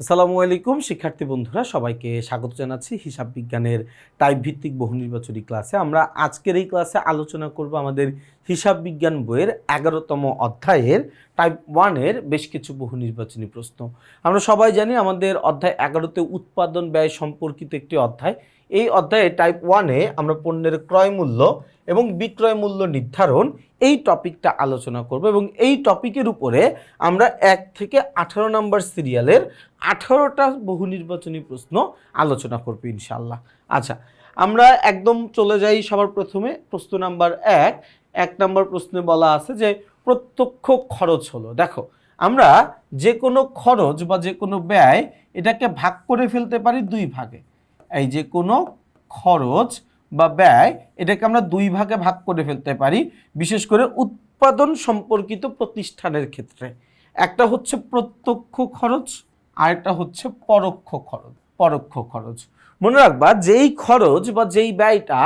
আসসালামু আলাইকুম, শিক্ষার্থী বন্ধুরা, সবাইকে স্বাগত জানাচ্ছি হিসাব বিজ্ঞানের টাইপ ভিত্তিক বহু নির্বাচনী ক্লাসে। আমরা আজকের এই ক্লাসে আলোচনা করব আমাদের হিসাব বিজ্ঞান বইয়ের এগারোতম অধ্যায়ের টাইপ ওয়ানের বেশ কিছু বহু নির্বাচনী প্রশ্ন। আমরা সবাই জানি আমাদের অধ্যায় এগারোতে উৎপাদন ব্যয় সম্পর্কিত একটি অধ্যায়। এই অধ্যায়ে টাইপ ওয়ানে আমরা পণ্যের ক্রয় মূল্য এবং বিক্রয় মূল্য নির্ধারণ এই টপিকটা আলোচনা করব এবং এই টপিকের উপরে আমরা এক থেকে আঠারো নম্বর সিরিয়ালের আঠারোটা বহু নির্বাচনী প্রশ্ন আলোচনা করব ইনশাল্লাহ আচ্ছা আমরা একদম চলে যাই সবার প্রথমে। প্রশ্ন নাম্বার এক এক নম্বর প্রশ্নে বলা আছে যে প্রত্যক্ষ খরচ হলো। দেখো, আমরা যে কোনো খরচ বা যে কোনো ব্যয় এটাকে ভাগ করে ফেলতে পারি দুই ভাগে। এই যে কোনো খরচ বা ব্যয়, এটাকে আমরা দুই ভাগে ভাগ করে ফেলতে পারি, বিশেষ করে উৎপাদন সম্পর্কিত প্রতিষ্ঠানের ক্ষেত্রে। একটা হচ্ছে প্রত্যক্ষ খরচ আর একটা হচ্ছে পরোক্ষ খরচ পরোক্ষ খরচ। মনে রাখবা, যেই খরচ বা যেই ব্যয়টা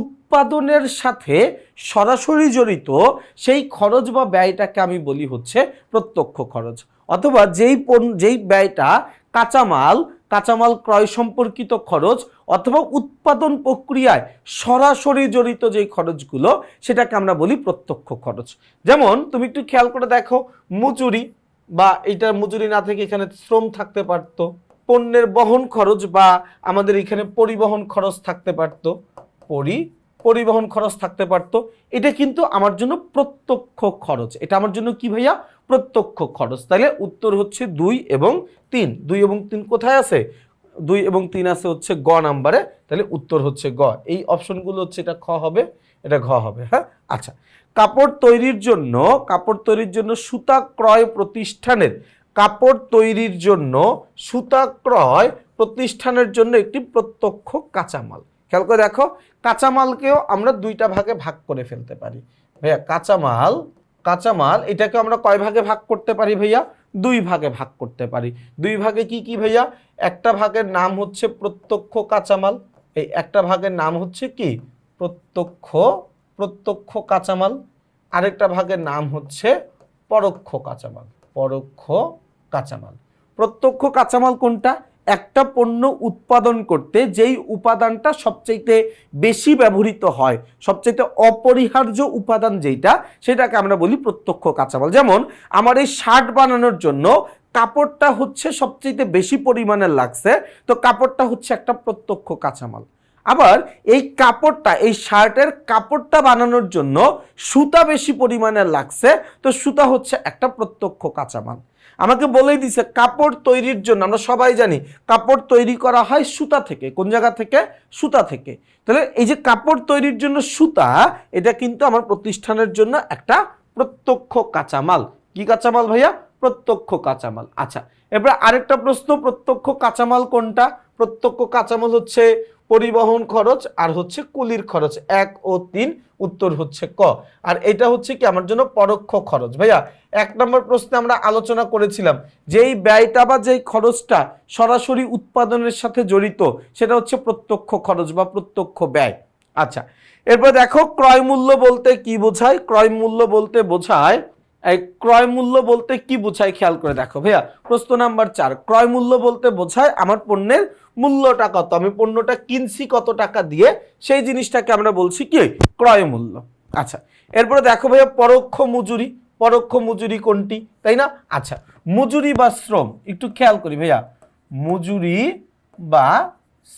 উৎপাদনের সাথে সরাসরি জড়িত, সেই খরচ বা ব্যয়টাকে আমি বলি হচ্ছে প্রত্যক্ষ খরচ। অথবা যেই পণ্য, যেই ব্যয়টা কাঁচামাল কাঁচামাল ক্রয় সম্পর্কিত খরচ অথবা উৎপাদন প্রক্রিয়ায় সরাসরি জড়িত যেই খরচগুলো, সেটাকে আমরা বলি প্রত্যক্ষ খরচ। যেমন, তুমি একটু খেয়াল করে দেখো, মজুরি বা এইটার মজুরি না থেকে এখানে শ্রম থাকতে পারত, পণ্যের বহন খরচ বা আমাদের এখানে পরিবহন খরচ থাকতে পারত, পরি পরিবহন খরচ থাকতে পারতো। এটা কিন্তু আমার জন্য প্রত্যক্ষ খরচ। এটা আমার জন্য কি ভাইয়া? প্রত্যক্ষ খরচ। তাহলে উত্তর হচ্ছে দুই এবং তিন। দুই এবং তিন কোথায় আছে? দুই এবং তিন আছে হচ্ছে গ নাম্বারে। তাহলে উত্তর হচ্ছে গ। এই অপশনগুলো হচ্ছে এটা খ হবে, এটা ঘ হবে হ্যাঁ? আচ্ছা। কাপড় তৈরির জন্য, কাপড় তৈরির জন্য সুতা ক্রয় প্রতিষ্ঠানের, কাপড় তৈরির জন্য সুতা ক্রয় প্রতিষ্ঠানের জন্য একটি প্রত্যক্ষ কাঁচামাল। খেয়াল করে দেখো, কাঁচামালকেও আমরা দুইটা ভাগে ভাগ করে ফেলতে পারি। ভাইয়া, কাঁচামাল কাঁচামাল, এটাকে আমরা কয় ভাগে ভাগ করতে পারি ভাইয়া? দুই ভাগে ভাগ করতে পারি। দুই ভাগে কি কি ভাইয়া? একটা ভাগের নাম হচ্ছে প্রত্যক্ষ কাঁচামাল। এই একটা ভাগের নাম হচ্ছে কি? প্রত্যক্ষ প্রত্যক্ষ কাঁচামাল। আরেকটা ভাগের নাম হচ্ছে পরোক্ষ কাঁচামাল। পরোক্ষ কাঁচামাল। প্রত্যক্ষ কাঁচামাল কোনটা? একটা পণ্য উৎপাদন করতে যেই উপাদানটা সবচেয়ে বেশি ব্যবহৃত হয় সবচেয়ে অপরিহার্য উপাদান যেটা সেটাকে আমরা বলি প্রত্যক্ষ কাঁচামাল। যেমন, আমার এই শার্ট বানানোর জন্য কাপড়টা হচ্ছে সবচেয়ে বেশি পরিমাণের লাগছে, তো কাপড়টা হচ্ছে একটা প্রত্যক্ষ কাঁচামাল। আবার এই কাপড়টা, এই শার্টের কাপড়টা বানানোর জন্য সুতা বেশি পরিমাণে লাগছে। তো সুতা হচ্ছে একটা প্রত্যক্ষ কাঁচামাল। আমাকে বলেই দিছে, কাপড় তৈরির জন্য, আমরা সবাই জানি, কাপড় তৈরি করা হয় সুতা থেকে। কোন জায়গা থেকে? সুতা থেকে। তাহলে এই যে কাপড় তৈরির জন্য সুতা, এটা কিন্তু আমার প্রতিষ্ঠানের জন্য একটা প্রত্যক্ষ কাঁচামাল। কি কাঁচামাল ভাইয়া? প্রত্যক্ষ কাঁচামাল। আচ্ছা এবার আরেকটা প্রশ্ন, প্রত্যক্ষ কাঁচামাল কোনটা? প্রত্যক্ষ কাঁচামাল হচ্ছে পরিবহন খরচ আর হচ্ছে কুলির খরচ। এক ও তিন, উত্তর হচ্ছে ক। আর এটা হচ্ছে কি আমার জন্য পরোক্ষ খরচ। ভাইয়া, এক নম্বর প্রশ্নে আমরা আলোচনা করেছিলাম যেই ব্যয়টা বা যেই খরচটা সরাসরি উৎপাদনের সাথে জড়িত, সেটা হচ্ছে প্রত্যক্ষ খরচ বা প্রত্যক্ষ ব্যয়। আচ্ছা এরপর দেখো ক্রয় মূল্য বলতে কি বোঝায়? ক্রয় মূল্য বলতে বোঝায় ক্রয় মূল্য বলতে কি বোঝায় খেয়াল করে দেখো ভাইয়া। প্রশ্ন নাম্বার চার, ক্রয় মূল্য বলতে বোঝায় আমার পণ্যের মূল্যটা কত। আমি পণ্যটা কিনছি কত টাকা দিয়ে, সেই জিনিসটাকে আমরা বলছি কি? ক্রয় মূল্য। আচ্ছা এরপরে দেখো ভাইয়া পরোক্ষ মজুরি। পরোক্ষ মজুরি কোনটি? তাই না? আচ্ছা মজুরি বা শ্রম, একটু খেয়াল করি ভাইয়া। মজুরি বা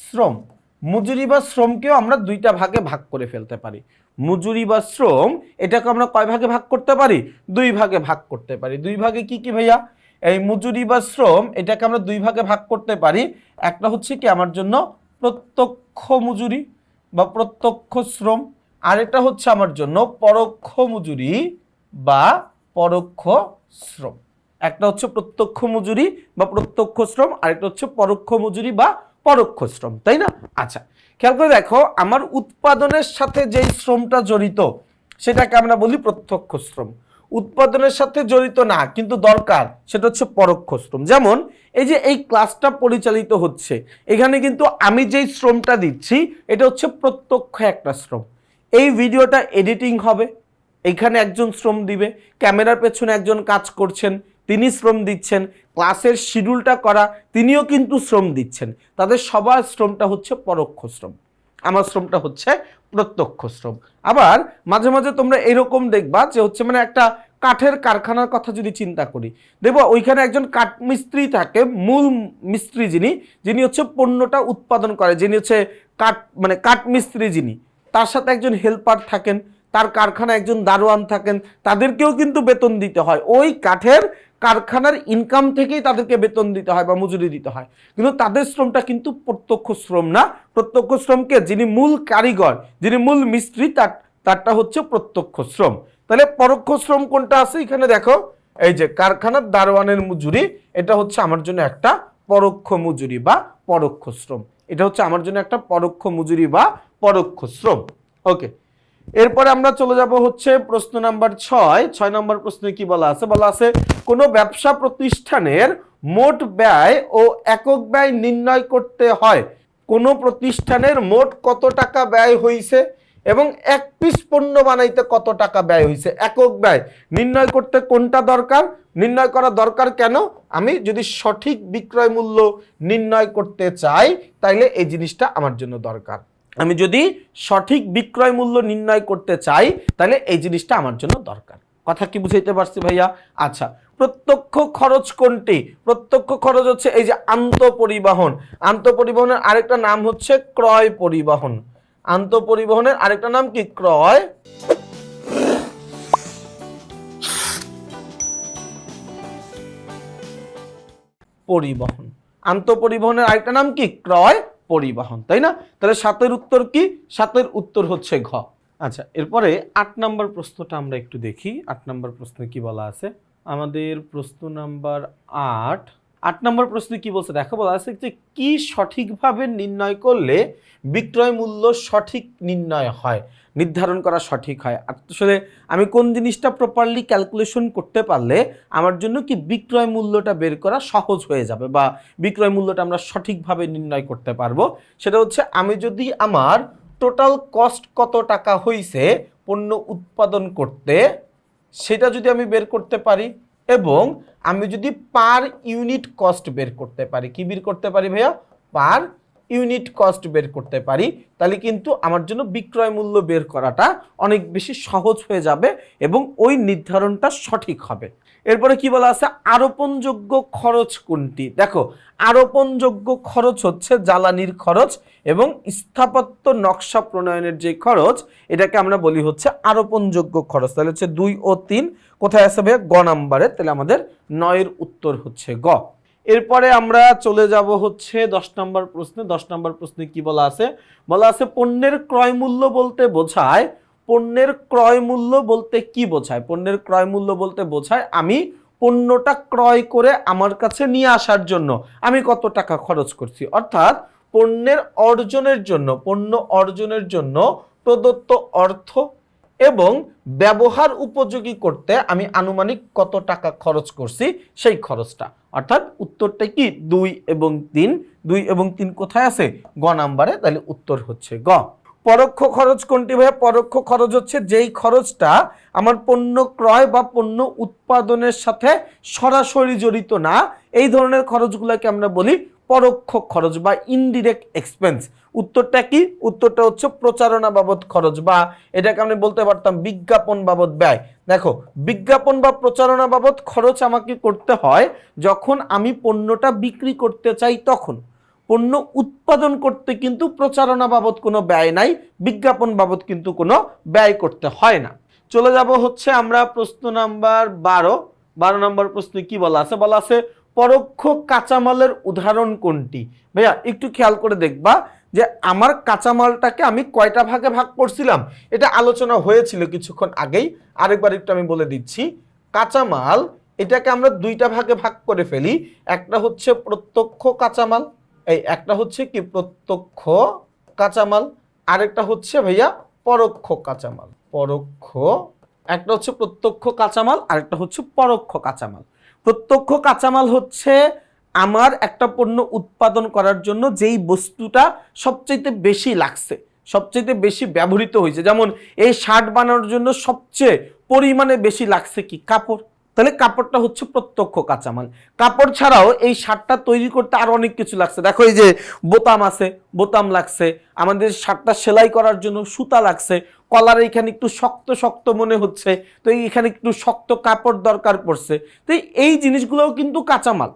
শ্রম। মজুরি বা শ্রমকেও আমরা দুইটা ভাগে ভাগ করে ফেলতে পারি। মজুরি বা শ্রম, এটাকে আমরা কয় ভাগে ভাগ করতে পারি? দুই ভাগে ভাগ করতে পারি। দুই ভাগে কি কি ভাইয়া? এই মজুরি বা শ্রম, এটাকে আমরা দুই ভাগে ভাগ করতে পারি। একটা হচ্ছে কি, আমার জন্য প্রত্যক্ষ মজুরি বা প্রত্যক্ষ শ্রম। আরেকটা হচ্ছে আমার জন্য পরোক্ষ মজুরি বা পরোক্ষ শ্রম। একটা হচ্ছে প্রত্যক্ষ মজুরি বা প্রত্যক্ষ শ্রম, আরেকটা হচ্ছে পরোক্ষ মজুরি বা পরোক্ষ শ্রম। তাই না? আচ্ছা খেয়াল করে দেখো, আমার উৎপাদনের সাথে যেই শ্রমটা জড়িত, সেটাকে আমরা বলি প্রত্যক্ষ শ্রম। উৎপাদনের সাথে জড়িত না, কিন্তু দরকার, সেটা হচ্ছে পরোক্ষ শ্রম। যেমন, এই যে এই ক্লাসটা পরিচালিত হচ্ছে, এখানে কিন্তু আমি যেই শ্রমটা দিচ্ছি, এটা হচ্ছে প্রত্যক্ষ একটা শ্রম। এই ভিডিওটা এডিটিং হবে, এখানে একজন শ্রম দিবে, ক্যামেরার পেছনে একজন কাজ করছেন তিনি শ্রম দিচ্ছেন, ক্লাসের শিডিউলটা করা, তিনিও কিন্তু শ্রম দিচ্ছেন। তাদের সবার শ্রমটা হচ্ছে পরোক্ষ শ্রম। আমার শ্রমটা হচ্ছে প্রত্যক্ষ শ্রম। আবার মাঝে মাঝে তোমরা এরকম দেখবা যে হচ্ছে মানে একটা কাঠের কারখানার কথা যদি চিন্তা করি, দেখব ওইখানে একজন কাঠ মিস্ত্রি থাকে, মূল মিস্ত্রি যিনি যিনি হচ্ছে পণ্যটা উৎপাদন করে, যিনি হচ্ছে কাঠ মানে কাঠ মিস্ত্রি যিনি, তার সাথে একজন হেল্পার থাকেন, তার কারখানায় একজন দারোয়ান থাকেন, তাদেরকেও কিন্তু বেতন দিতে হয়। ওই কাঠের কারখানার ইনকাম থেকেই তাদেরকে বেতন দিতে হয় বা মজুরি দিতে হয়। কিন্তু তাদের শ্রমটা কিন্তু প্রত্যক্ষ শ্রম না। প্রত্যক্ষ শ্রমকে যিনি মূল কারিগর, যিনি মূল মিস্ত্রি, তার, তারটা হচ্ছে প্রত্যক্ষ শ্রম। তাহলে পরোক্ষ শ্রম কোনটা আছে? এখানে দেখো, এই যে কারখানার দারোয়ানের মজুরি, এটা হচ্ছে আমার জন্য একটা পরোক্ষ মজুরি বা পরোক্ষ শ্রম। এটা হচ্ছে আমার জন্য একটা পরোক্ষ মজুরি বা পরোক্ষ শ্রম। ওকে এরপরে আমরা চলে যাব হচ্ছে প্রশ্ন নাম্বার ছয়। ছয় নম্বর প্রশ্নে কি বলা আছে? বলা আছে, কোনো ব্যবসা প্রতিষ্ঠানের মোট ব্যয় ও একক ব্যয় নির্ণয় করতে হয়। কোনো প্রতিষ্ঠানের মোট কত টাকা ব্যয় হয়েছে এবং এক পিস পণ্য বানাইতে কত টাকা ব্যয় হয়েছে একক ব্যয়। নির্ণয় করতে কোনটা দরকার? নির্ণয় করা দরকার কেন? আমি যদি সঠিক বিক্রয় মূল্য নির্ণয় করতে চাই, তাইলে এই জিনিসটা আমার জন্য দরকার। আমি যদি সঠিক বিক্রয় মূল্য নির্ণয় করতে চাই, তাহলে এই জিনিসটা আমার জন্য দরকার। কথা কি বুঝাইতে পারছি ভাইয়া? আচ্ছা প্রত্যক্ষ খরচ কোনটি? প্রত্যক্ষ খরচ হচ্ছে এই যে আন্ত পরিবহন আন্ত পরিবহনের আরেকটা নাম হচ্ছে ক্রয় পরিবহন। আন্ত পরিবহনের আরেকটা নাম কি? ক্রয় পরিবহন। আন্ত পরিবহনের আরেকটা নাম কি? ক্রয় পরিবহন, তাই না? তাহলে সাতের উত্তর কি? সাতের উত্তর হচ্ছে ঘ। আচ্ছা এরপরে আট নম্বর প্রশ্নটা আমরা একটু দেখি। আট নম্বর প্রশ্নে কি বলা আছে? আমাদের প্রশ্ন নাম্বার আট আট নম্বর প্রশ্নে কি বলছে? দেখো বলা আছে যে কি সঠিকভাবে নির্ণয় করলে বিক্রয় মূল্য সঠিক নির্ণয় হয়? নির্ধারণ করা সঠিক হয়। আসলে আমি কোন জিনিসটা প্রপারলি ক্যালকুলেশন করতে পারলে আমার জন্য কি বিক্রয় মূল্যটা বের করা সহজ হয়ে যাবে বা বিক্রয় মূল্যটা আমরা সঠিকভাবে নির্ণয় করতে পারব? সেটা হচ্ছে আমি যদি আমার টোটাল কস্ট কত টাকা হইছে পণ্য উৎপাদন করতে, সেটা যদি আমি বের করতে পারি এবং আমি যদি পার ইউনিট কস্ট বের করতে পারি, কি বের করতে পারি ভাইয়া? পার ইউনিট কস্ট বের করতে পারি, তাহলে কিন্তু আমার জন্য বিক্রয় মূল্য বের করাটা অনেক বেশি সহজ হয়ে যাবে এবং ওই নির্ধারণটা সঠিক হবে। এরপরে কি বলা আছে? আরোপণযোগ্য খরচ কোনটি? দেখো, আরোপণযোগ্য খরচ হচ্ছে জ্বালানির খরচ এবং স্থাপত্য নকশা প্রণয়নের যে খরচ, এটাকে আমরা বলি হচ্ছে আরোপণযোগ্য খরচ। তাহলে হচ্ছে দুই ও তিন। কোথায় আসবে গ নাম্বারে। তাহলে আমাদের নয়ের উত্তর হচ্ছে গ। এরপরে আমরা চলে যাব হচ্ছে দশ নম্বর প্রশ্নে। দশ নম্বর প্রশ্নে কি বলা আছে? বলা আছে পণ্যের ক্রয় মূল্য বলতে বোঝায়। পণ্যের ক্রয় মূল্য বলতে কি বোঝায়? পণ্যের ক্রয় মূল্য বলতে বোঝায় আমি পণ্যটা ক্রয় করে আমার কাছে নিয়ে আসার জন্য আমি কত টাকা খরচ করছি। অর্থাৎ পণ্যের অর্জনের জন্য, পণ্য অর্জনের জন্য প্রদত্ত অর্থ এবং ব্যবহার উপযোগী করতে আমি আনুমানিক কত টাকা খরচ করছি সেই খরচটা। অর্থাৎ উত্তরটা কি? দুই এবং তিন। দুই এবং তিন কোথায় আছে? গ নাম্বারে। তাহলে উত্তর হচ্ছে গ। পরোক্ষ খরচ কোনটি ভাই পরোক্ষ খরচ হচ্ছে যেই খরচটা আমার পণ্য ক্রয় বা পণ্য উৎপাদনের সাথে সরাসরি জড়িত না। এই ধরনের খরচগুলোকে আমরা বলি পরোক্ষ খরচ বা ইনডিরেক্ট এক্সপেন্স উত্তরটা কি? উত্তরটা হচ্ছে প্রচারণা বাবদ খরচ বা এটাকে আমি বলতে পারতাম বিজ্ঞাপন বাবদ ব্যয়। দেখো, বিজ্ঞাপন বা প্রচারণা বাবদ খরচ আমাকে করতে হয় যখন আমি পণ্যটা বিক্রি করতে চাই তখন। পণ্য উৎপাদন করতে কিন্তু প্রচারণা বাবদ কোনো ব্যয় নাই, বিজ্ঞাপন বাবদ কিন্তু কোনো ব্যয় করতে হয় না। চলে যাব হচ্ছে আমরা প্রশ্ন নাম্বার বারো। বারো নম্বর প্রশ্নে কি বলা আছে? বলা আছে, পরোক্ষ কাঁচামালের উদাহরণ কোনটি? ভাইয়া, একটু খেয়াল করে দেখবা। যে আমার কাঁচামালটাকে আমি কয়টা ভাগে ভাগ করছিলাম? এটা আলোচনা হয়েছিল কিছুক্ষণ আগেই। আরেকবার একটু আমি বলে দিচ্ছি। কাঁচামাল, এটাকে আমরা দুইটা ভাগে ভাগ করে ফেলি। একটা হচ্ছে প্রত্যক্ষ কাঁচামাল, এই একটা হচ্ছে কি প্রত্যক্ষ কাঁচামাল, আরেকটা হচ্ছে ভাইয়া পরোক্ষ কাঁচামাল। পরোক্ষ, একটা হচ্ছে প্রত্যক্ষ কাঁচামাল, আরেকটা হচ্ছে পরোক্ষ কাঁচামাল। প্রত্যক্ষ কাঁচামাল হচ্ছে আমার একটা পণ্য উৎপাদন করার জন্য যেই বস্তুটা সবচাইতে বেশি লাগছে, সবচাইতে বেশি ব্যবহৃত হয়েছে। যেমন এই শার্ট বানানোর জন্য সবচেয়ে পরিমাণে বেশি লাগছে কি? কাপড়। তাহলে কাপড়টা হচ্ছে প্রত্যক্ষ কাঁচামাল। কাপড় ছাড়াও এই শার্টটা তৈরি করতে আরও অনেক কিছু লাগছে। দেখো এই যে বোতাম আছে, বোতাম লাগছে। আমাদের শার্টটা সেলাই করার জন্য সুতা লাগছে। কলার এখানে একটু শক্ত শক্ত মনে হচ্ছে। তো এখানে একটু শক্ত কাপড় দরকার পড়ছে। তো এই জিনিসগুলোও কিন্তু কাঁচামাল।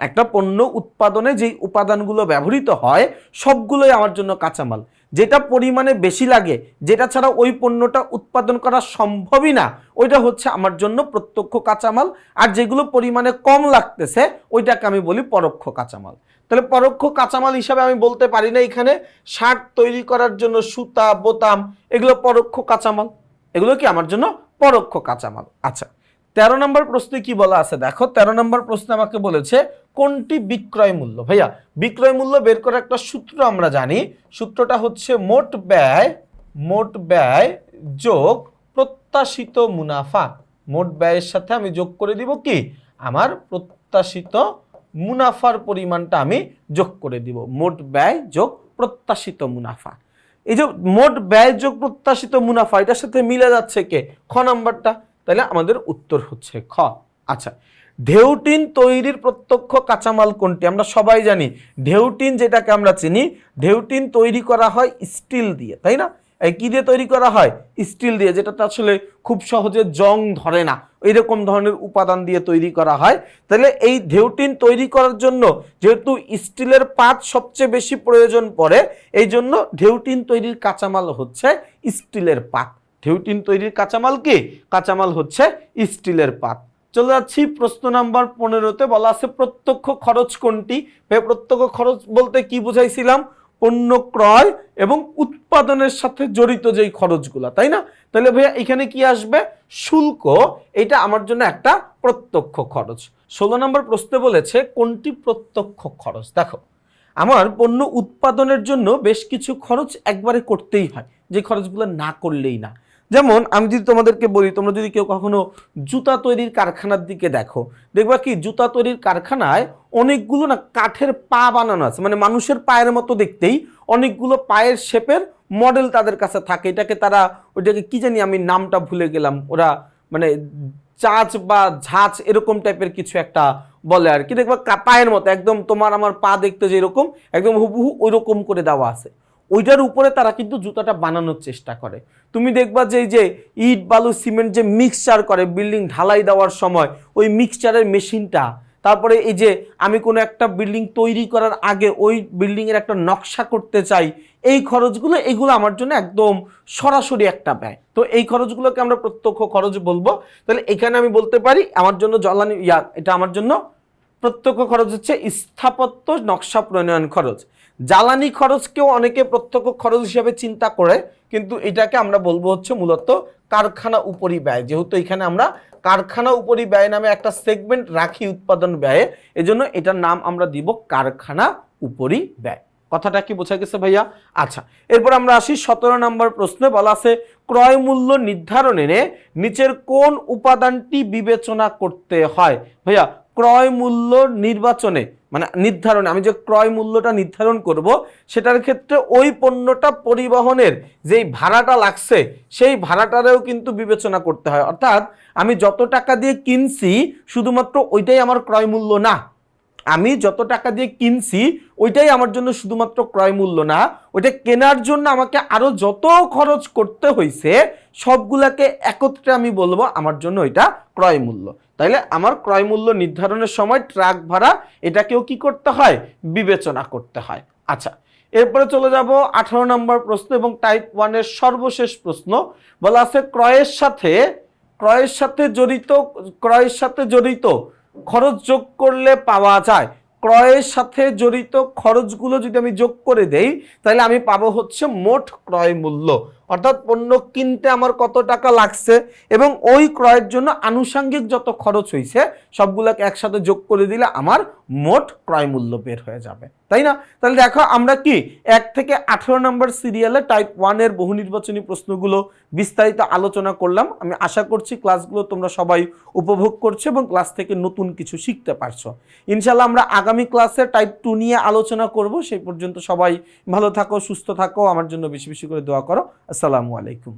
একটা পণ্য উৎপাদনে যেই উপাদানগুলো ব্যবহৃত হয়, সবগুলোই আমার জন্য কাঁচামাল। যেটা পরিমাণে বেশি লাগে, যেটা ছাড়া ওই পণ্যটা উৎপাদন করা সম্ভবই না, ওইটা হচ্ছে আমার জন্য প্রত্যক্ষ কাঁচামাল। আর যেগুলো পরিমাণে কম লাগতেছে, ওইটাকে আমি বলি পরোক্ষ কাঁচামাল। তাহলে পরোক্ষ কাঁচামাল হিসাবে আমি বলতে পারি না এখানে শার্ট তৈরি করার জন্য সুতা, বোতাম, এগুলো পরোক্ষ কাঁচামাল। এগুলো কি আমার জন্য পরোক্ষ কাঁচামাল? আচ্ছা তেরো নম্বর প্রশ্নে কি বলা আছে? দেখো, তেরো নম্বর প্রশ্নে আমাকে বলেছে কোনটি বিক্রয় মূল্য? ভাইয়া, বিক্রয় মূল্য বের করার একটা সূত্র আমরা জানি। সূত্রটা হচ্ছে মোট ব্যয় মোট ব্যয় যোগ প্রত্যাশিত মুনাফা। মোট ব্যয়ের সাথে আমি যোগ করে দিব কি? আমার প্রত্যাশিত মুনাফার পরিমাণটা আমি যোগ করে দিব। মোট ব্যয় যোগ প্রত্যাশিত মুনাফা। এই যে মোট ব্যয় যোগ প্রত্যাশিত মুনাফা, এটার সাথে মিলে যাচ্ছে কে? খ নাম্বারটা। তাহলে আমাদের উত্তর হচ্ছে খ। আচ্ছা ঢেউটিন তৈরির প্রত্যক্ষ কাঁচামাল কোনটি? আমরা সবাই জানি ঢেউটিন যেটাকে আমরা চিনি, ঢেউটিন তৈরি করা হয় স্টিল দিয়ে, তাই না? এই কি দিয়ে তৈরি করা হয়? স্টিল দিয়ে, যেটাতে আসলে খুব সহজে জং ধরে না। এইরকম ধরনের উপাদান দিয়ে তৈরি করা হয়। তাহলে এই ঢেউটিন তৈরি করার জন্য যেহেতু স্টিলের পাত সবচেয়ে বেশি প্রয়োজন পড়ে, এই জন্য ঢেউটিন তৈরির কাঁচামাল হচ্ছে স্টিলের পাত। ঢেউটিন তৈরির কাঁচামাল কি? কাঁচামাল হচ্ছে স্টিলের পাত। চলে যাচ্ছি, প্রশ্ন নাম্বার পনেরোতে বলা আছে, প্রত্যক্ষ খরচ কোনটি? প্রত্যক্ষ খরচ বলতে কি বুঝাইছিলাম? পণ্য ক্রয় এবং উৎপাদনের সাথে জড়িত যেই খরচগুলো, তাই না? তাহলে ভাইয়া, এখানে কি আসবে? শুল্ক, এটা আমার জন্য একটা প্রত্যক্ষ খরচ। ষোলো নম্বর প্রশ্নে বলেছে, কোনটি প্রত্যক্ষ খরচ? দেখো, আমার পণ্য উৎপাদনের জন্য বেশ কিছু খরচ একবারে করতেই হয়, যে খরচগুলো না করলেই না। যেমন, আমি যদি তোমাদেরকে বলি, তোমরা যদি কেউ কখনো জুতা তৈরির কারখানার দিকে দেখো, দেখবা কি, জুতা তৈরির কারখানায় অনেকগুলো না কাঠের পা বানানো আছে। মানে মানুষের পায়ের মতো দেখতেই অনেকগুলো পায়ের শেপের মডেল তাদের কাছে থাকে। এটাকে তারা, ওইটাকে কি জানি আমি নামটা ভুলে গেলাম, ওরা মানে চাচ বা ঝাঁচ এরকম টাইপের কিছু একটা বলে আর কি। দেখবা পায়ের মতো, একদম তোমার আমার পা দেখতে যেরকম, একদম হুবহু ওই রকম করে দেওয়া আছে। ওইটার উপরে তারা কিন্তু জুতাটা বানানোর চেষ্টা করে। তুমি দেখবা যে এই যে ইট, বালু, সিমেন্ট যে মিক্সচার করে বিল্ডিং ঢালাই দেওয়ার সময়, ওই মিক্সচারের মেশিনটা, তারপরে এই যে আমি কোনো একটা বিল্ডিং তৈরি করার আগে ওই বিল্ডিংয়ের একটা নকশা করতে চাই, এই খরচগুলো, এগুলো আমার জন্য একদম সরাসরি একটা ব্যয়। তো এই খরচগুলোকে আমরা প্রত্যক্ষ খরচ বলব। তাহলে এখানে আমি বলতে পারি, আমার জন্য জ্বালানি, ইয়া, এটা আমার জন্য প্রত্যক্ষ খরচ হচ্ছে স্থাপত্য নকশা প্রণয়ন খরচ। জ্বালানি খরচকেও অনেকে প্রত্যক্ষ খরচ হিসেবে চিন্তা করে, কিন্তু এটাকে আমরা বলব হচ্ছে মূলত কারখানা উপরি ব্যয়। যেহেতু এখানে আমরা কারখানা উপরি ব্যয় নামে একটা সেগমেন্ট রাখি উৎপাদন ব্যয়ে, এজন্য এটার নাম আমরা দিব কারখানা উপরি ব্যয়। কথাটা কি বোঝা গেছে ভাইয়া? আচ্ছা এরপর আমরা আসি সতেরো নম্বর প্রশ্নে, বলা আছে, ক্রয় মূল্য নির্ধারণে নিচের কোন উপাদানটি বিবেচনা করতে হয়? ভাইয়া, ক্রয় মূল্য নির্বাচনে মানে নির্ধারণে, আমি যে ক্রয় মূল্যটা নির্ধারণ করব, সেটার ক্ষেত্রে ওই পণ্যটা পরিবহনের যেই ভাড়াটা লাগছে, সেই ভাড়াটারেও কিন্তু বিবেচনা করতে হয়। অর্থাৎ আমি যত টাকা দিয়ে কিনছি, শুধুমাত্র ওইটাই আমার ক্রয় মূল্য না। আমি যত টাকা দিয়ে কিনছি, ওইটাই আমার জন্য শুধুমাত্র ক্রয় মূল্য না। ওইটা কেনার জন্য আমাকে আরও যত খরচ করতে হয়েছে সবগুলাকে একত্রে আমি বলব, আমার জন্য ওইটা ক্রয় মূল্য। তাইলে আমার ক্রয় মূল্য নির্ধারণের সময় ট্রাক ভাড়া, এটাকেও কি করতে হয়? বিবেচনা করতে হয়। আচ্ছা এরপরে চলে যাব আঠারো নম্বর প্রশ্ন এবং টাইপ ওয়ানের সর্বশেষ প্রশ্ন। বলা আছে ক্রয়ের সাথে ক্রয়ের সাথে জড়িত, ক্রয়ের সাথে জড়িত খরচ যোগ করলে পাওয়া যায়। ক্রয়ের সাথে জড়িত খরচগুলো যদি আমি যোগ করে দেই তাহলে আমি পাবো হচ্ছে মোট ক্রয় মূল্য। অর্থাৎ পণ্য কিনতে আমার কত টাকা লাগছে এবং ওই ক্রয়ের জন্য আনুষঙ্গিক যত খরচ হয়েছে সবগুলোকে একসাথে যোগ করে দিলে আমার মোট ক্রয় মূল্য বের হয়ে যাবে। তাই না? তাহলে দেখো আমরা কি? এক থেকে আঠেরো নম্বর সিরিয়ালে টাইপ ওয়ানের বহু নির্বাচনী প্রশ্নগুলো বিস্তারিত আলোচনা করলাম। আমি আশা করছি ক্লাসগুলো তোমরা সবাই উপভোগ করছ এবং ক্লাস থেকে নতুন কিছু শিখতে পারছ। ইনশাল্লাহ আমরা আগামী ক্লাসে টাইপ টু নিয়ে আলোচনা করব। সেই পর্যন্ত সবাই ভালো থাকো, সুস্থ থাকো, আমার জন্য বেশি বেশি করে দোয়া করো। আসসালামু আলাইকুম।